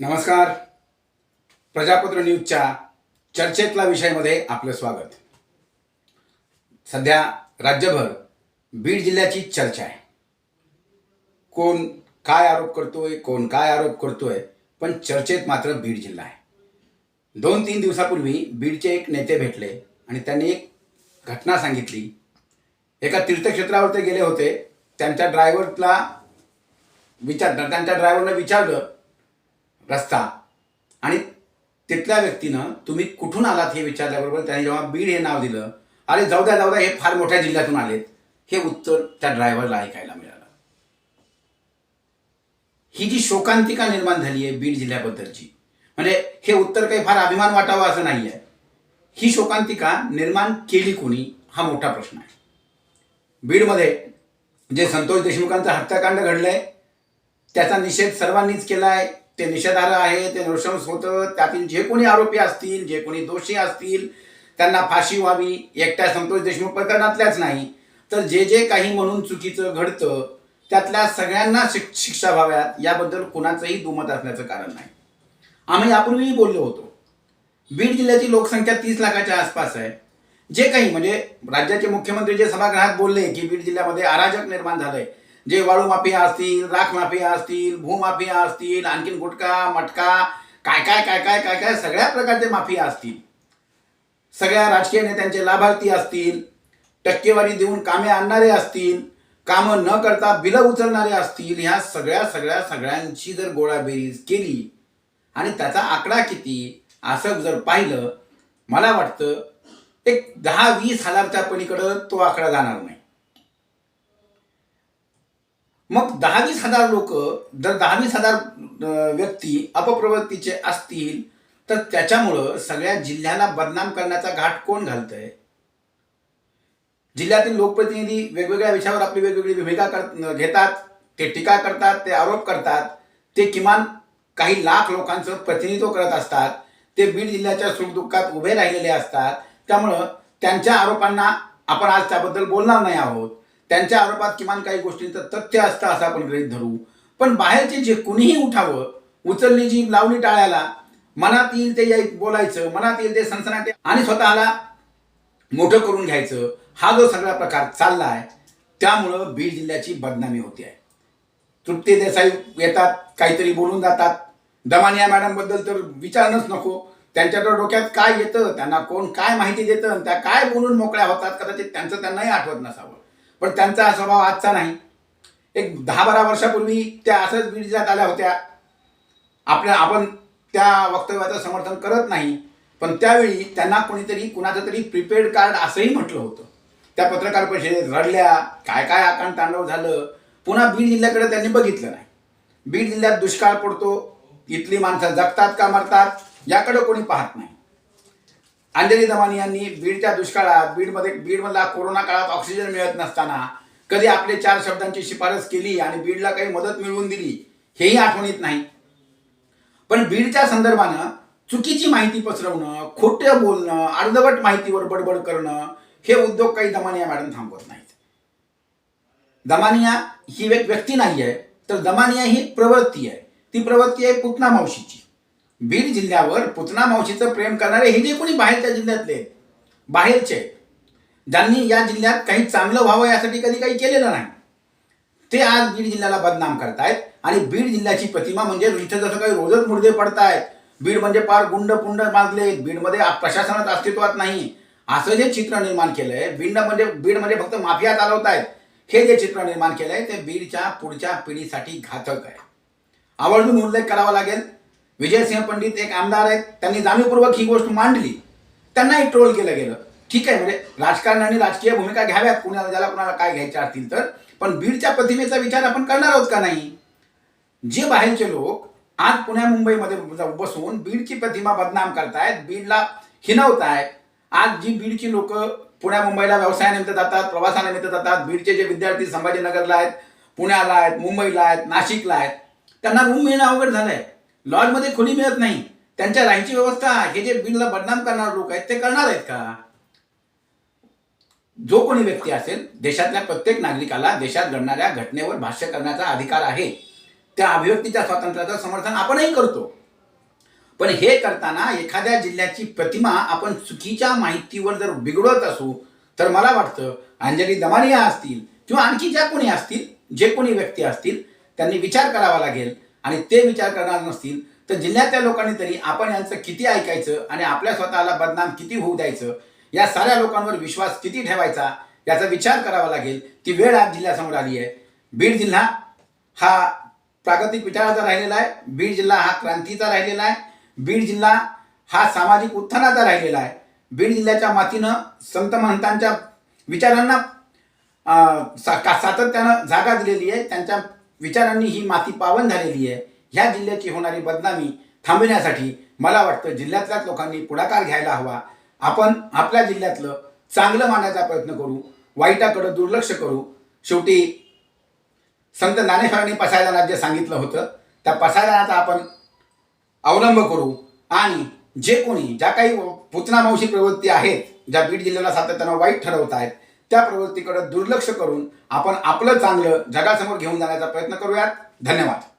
नमस्कार. प्रजापत्र न्यूजच्या चर्चेतला विषयामध्ये आपलं स्वागत. सध्या राज्यभर बीड जिल्ह्याची चर्चा आहे. कोण काय आरोप करतोय कोण काय आरोप करतोय पण चर्चेत मात्र बीड जिल्हा आहे. दोन तीन दिवसापूर्वी बीडचे एक नेते भेटले आणि त्यांनी एक घटना सांगितली. एका तीर्थक्षेत्रावर ते गेले होते. त्यांच्या ड्रायव्हरला विचार त्यांच्या ड्रायव्हरनं विचारलं रस्ता. आणि तिथल्या व्यक्तीनं तुम्ही कुठून आलात हे विचारल्याबरोबर त्याने जेव्हा बीड हे नाव दिलं अरे जाऊ द्या जाऊ द्या हे फार मोठ्या जिल्ह्यातून आलेत हे उत्तर त्या ड्रायव्हरला ऐकायला मिळालं. ही जी शोकांतिका निर्माण झाली आहे बीड जिल्ह्याबद्दलची म्हणजे हे उत्तर काही फार अभिमान वाटावा असं नाही आहे ही शोकांतिका निर्माण केली कोणी हा मोठा प्रश्न आहे. बीडमध्ये जे संतोष देशमुखांचं हत्याकांड घडलंय त्याचा निषेध सर्वांनीच केला आहे ते निषेधार्ह आहे ते नृशंस होतं त्यातील जे कोणी आरोपी असतील जे कोणी दोषी असतील त्यांना फाशी व्हावी एकट्या संतोष देशमुख प्रकरणातल्याच नाही. तर जे जे काही म्हणून चुकीचं घडतं त्यातल्या सगळ्यांना शिक शिक्षा व्हाव्यात याबद्दल कुणाचंही दुमत असण्याचं कारण नाही. आम्ही यापूर्वीही बोललो होतो. बीड जिल्ह्याची लोकसंख्या तीस लाखाच्या आसपास आहे. जे काही म्हणजे राज्याचे मुख्यमंत्री जे सभागृहात बोलले की बीड जिल्ह्यामध्ये अराजक निर्माण झालंय जे वाळू माफिया असतील राख माफिया असतील भूमाफिया असतील आणखीन गुटखा मटका काय काय काय काय काय काय सगळ्या प्रकारचे माफिया असतील. सगळ्या राजकीय नेत्यांचे लाभार्थी असतील टक्केवारी देऊन कामे आणणारे असतील कामं न करता बिलं उचलणारे असतील ह्या सगळ्या सगळ्या सगळ्यांची जर गोळाबेरीज केली आणि त्याचा आकडा किती असं जर पाहिलं मला वाटतं एक दहा वीस हजारच्या पलीकडं तो आकडा जाणार नाही. मग दहावीस हजार लोक जर दहावीस हजार व्यक्ती अपप्रवृत्तीचे असतील तर त्याच्यामुळं सगळ्या जिल्ह्याला बदनाम करण्याचा घाट कोण घालतंय? जिल्ह्यातील लोकप्रतिनिधी वेगवेगळ्या विषयावर आपली वेगवेगळी भूमिका कर घेतात ते टीका करतात ते आरोप करतात ते किमान काही लाख लोकांचं प्रतिनिधित्व करत असतात ते बीड जिल्ह्याच्या सुखदुःखात उभे राहिलेले असतात त्यामुळं त्यांच्या आरोपांना आपण आज त्याबद्दल बोलणार नाही आहोत. त्यांच्या आरोपात किमान काही गोष्टींचं तथ्य असतं असं आपण गृहीत धरू. पण बाहेरचे जे कुणीही उठावं उचलली जी लावणी टाळ्याला मनात येईल ते या बोलायचं मनात येईल ते सनसनाटे आणि स्वतःला मोठं करून घ्यायचं हा जो सगळा प्रकार चालला आहे त्यामुळं बीड जिल्ह्याची बदनामी होते आहे तृप्ती देसाई येतात काहीतरी बोलून जातात. दमानिया मॅडमबद्दल तर विचारणंच नको. त्यांच्याकडं डोक्यात काय येतं त्यांना कोण काय माहिती देतं आणि त्या काय बोलून मोकळ्या होतात कदाचित त्यांचं त्यांनाही आठवत नसावं. पण त्यांचा स्वभाव आजचा नाही. एक दहा बारा वर्षापूर्वी त्या असंच बीड आल्या होत्या. आपल्या आपण त्या वक्तव्याचं समर्थन करत नाही. पण त्यावेळी त्यांना कोणीतरी कुणाचं तरी प्रिपेड कार्ड असंही म्हटलं होतं. त्या पत्रकार परिषदेत रडल्या काय काय आकांड तांडव झालं. पुन्हा बीड जिल्ह्याकडे त्यांनी बघितलं नाही. बीड जिल्ह्यात दुष्काळ पडतो. इथली माणसं जगतात का मरतात याकडे कोणी पाहत नाही. अंजली दमानी यांनी बीडच्या दुष्काळात बीडमध्ये बीडमधला कोरोना काळात ऑक्सिजन मिळत नसताना कधी आपले चार शब्दांची शिफारस केली आणि बीडला काही मदत मिळवून दिली हेही आठवणीत नाही. पण बीडच्या संदर्भानं चुकीची माहिती पसरवणं खोटं बोलणं अर्धवट माहितीवर बडबड करणं हे उद्योग काही दमानिया मॅडम थांबवत नाहीत. दमानिया ही एक व्यक्ती नाही आहे तर दमानिया ही प्रवृत्ती आहे. ती प्रवृत्ती आहे पुतना मावशीची. बीड जिल्ह्यावर पुतना मावशीचं प्रेम करणारे हे जे कोणी बाहेरच्या जिल्ह्यातले बाहेरचे ज्यांनी या जिल्ह्यात काही चांगलं व्हावं यासाठी कधी काही केलेलं नाही ते आज बीड जिल्ह्याला बदनाम करतायत आणि बीड जिल्ह्याची प्रतिमा म्हणजे इथं जसं काही रोजच मुर्दे पडतायत बीड म्हणजे फार गुंड पुंड माजले बीडमध्ये प्रशासनात अस्तित्वात नाही. असं जे चित्र निर्माण केलंय बीड म्हणजे बीड म्हणजे फक्त माफिया चालवतायत हे जे चित्र निर्माण केलंय ते बीडच्या पुढच्या पिढीसाठी घातक आहे. आवर्जून उल्लेख करावा लागेल. विजयसिंह पंडित एक आमदार आहेत त्यांनी जाणीवपूर्वक ही गोष्ट मांडली. त्यांनाही ट्रोल केलं गेलं. ठीक आहे म्हणजे राजकारणाने राजकीय भूमिका घ्याव्यात कुणाला ज्याला कुणाला काय घ्यायच्या असतील तर. पण बीडच्या प्रतिमेचा विचार आपण करणार आहोत का नाही? जे बाहेरचे लोक आज पुण्या मुंबईमध्ये बसून बीडची प्रतिमा बदनाम करतायत बीडला हिनवतायत. आज जी बीडची लोक पुण्या मुंबईला व्यवसायानिमित्त जातात प्रवासानिमित्त जातात बीडचे जे विद्यार्थी संभाजीनगरला आहेत पुण्याला आहेत मुंबईला आहेत नाशिकला आहेत त्यांना रूम मिळणं अवघड झालंय. लॉजमध्ये खोली मिळत नाही. त्यांच्या राहायची व्यवस्था हे जे बिलला बदनाम करणारे लोक आहेत ते करणार आहेत का? जो कोणी व्यक्ती असेल देशातल्या प्रत्येक नागरिकाला देशात घडणाऱ्या घटनेवर भाष्य करण्याचा अधिकार आहे. त्या अभिव्यक्तीच्या स्वातंत्र्याचं समर्थन आपणही करतो. पण हे करताना एखाद्या जिल्ह्याची प्रतिमा आपण चुकीच्या माहितीवर जर बिघडवत असू तर मला वाटतं अंजली दमानिया असतील किंवा आणखी ज्या कोणी असतील जे कोणी व्यक्ती असतील त्यांनी विचार करावा लागेल. आणि ते विचार करणार नसतील तर जिल्ह्यातल्या लोकांनी तरी आपण यांचं किती ऐकायचं आणि आपल्या स्वतःला बदनाम किती होऊ द्यायचं या साऱ्या लोकांवर विश्वास किती ठेवायचा याचा विचार करावा लागेल. ती वेळ आज जिल्ह्यासमोर आली आहे. बीड जिल्हा हा प्रागतिक विचाराचा राहिलेला आहे. बीड जिल्हा हा क्रांतीचा राहिलेला आहे. बीड जिल्हा हा सामाजिक उत्थानाचा राहिलेला आहे. बीड जिल्ह्याच्या मातीनं संत महंतांच्या विचारांना सा- का- सातत्यानं जागा दिलेली आहे. त्यांच्या विचारांनी ही माती पावन झालेली आहे. ह्या जिल्ह्याची होणारी बदनामी थांबविण्यासाठी मला वाटतं जिल्ह्यातल्याच लोकांनी पुढाकार घ्यायला हवा. आपण आपल्या जिल्ह्यातलं चांगलं मानायचा प्रयत्न करू वाईटाकडं दुर्लक्ष करू. शेवटी संत ज्ञानेश्वरांनी पसायदानात जे सांगितलं होतं. त्या पसायदानाचा आपण अवलंब करू. आणि जे कोणी ज्या काही पुतना मावशी प्रवृत्ती आहेत ज्या बीड जिल्ह्याला सातत्यानं वाईट ठरवत आहेत त्या प्रवृत्तीकडे दुर्लक्ष करून आपण आपलं चांगलं जगासमोर घेऊन जाण्याचा प्रयत्न करूयात. धन्यवाद.